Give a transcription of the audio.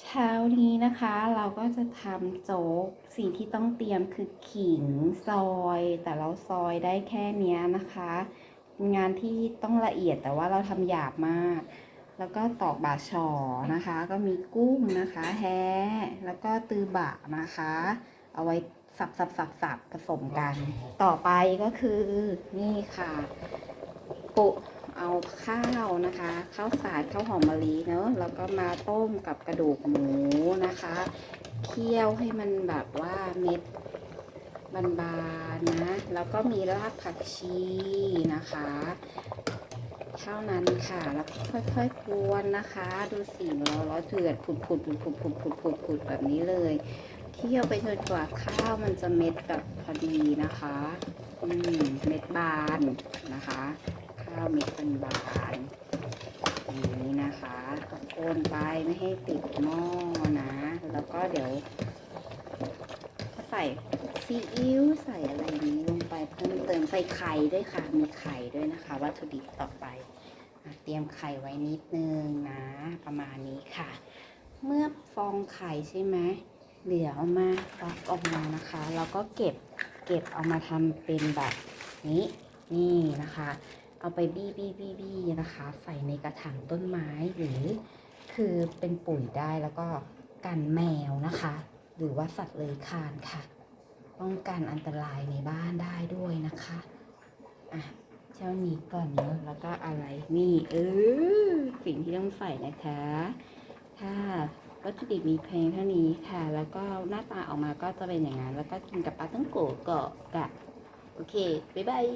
เช้านี้นะคะเราก็จะทำโจ๊กสิ่งที่ต้องเตรียมคือขิงซอย แต่เราซอยได้แค่นี้นะคะ งานที่ต้องละเอียดแต่ว่าเราทำหยาบมาก แล้วก็ตอกบาชอนะคะ ก็มีกุ้งนะคะแฮะแล้วก็ตือบะนะคะ เอาไว้สับสับสับสับผสมกัน ต่อไปก็คือนี่ค่ะปุ เอาข้าวนะคะข้าวสารข้าวหอมมะลิเนอะแล้วก็มาต้มกับกระดูกหมูนะคะเคี่ยวให้มันแบบว่าเม็ดบานๆนะ แล้วก็มีรากผักชีนะคะเท่านั้นค่ะ แล้วก็ค่อยๆกวนนะคะ ดูสีเราเราเดือดผุดผุดผุดผุดผุดผุดผุดผุดแบบนี้เลยเคี่ยวไปจนกว่าข้าวมันจะเม็ดแบบพอดีนะคะ อืม เม็ดบานนะคะ ข้าวเม็ดเป็นบานๆอย่างนี้นะคะโคนไปไม่ให้ติดหม้อนะ แล้วก็เดี๋ยวใส่ซีอิ๊วใส่อะไรนี้ลงไปเพิ่มเติมใส่ไข่ด้วยค่ะ มีไข่ด้วยนะคะ วัตถุดิบต่อไป เตรียมไข่ไว้นิดนึงนะ ประมาณนี้ค่ะ เมื่อฟองไข่ใช่ไหมเดี๋ยวเอามาฟักออกมานะคะ แล้วก็เก็บเก็บเอามาทำเป็นแบบนี้นี่นะคะ เอาไปบี้บี้บี้บี้นะคะ ใส่ในกระถางต้นไม้หรือคือเป็นปุ๋ยได้แล้วก็กันแมวนะคะ หรือว่าสัตว์เลื้อยคลานค่ะ ป้องกันอันตรายในบ้านได้ด้วยนะคะอะเจ้านี้ก่อนเนอะแล้วก็อะไรนี่เออสิ่งที่ต้องใส่นะคะ ถ้าวัตถุดิบมีเพียงเท่านี้ค่ะ แล้วก็หน้าตาออกมาก็จะเป็นอย่างนั้น แล้วก็กินกับปลาตั้งโกะเกาะกะโอเค บ๊ายบาย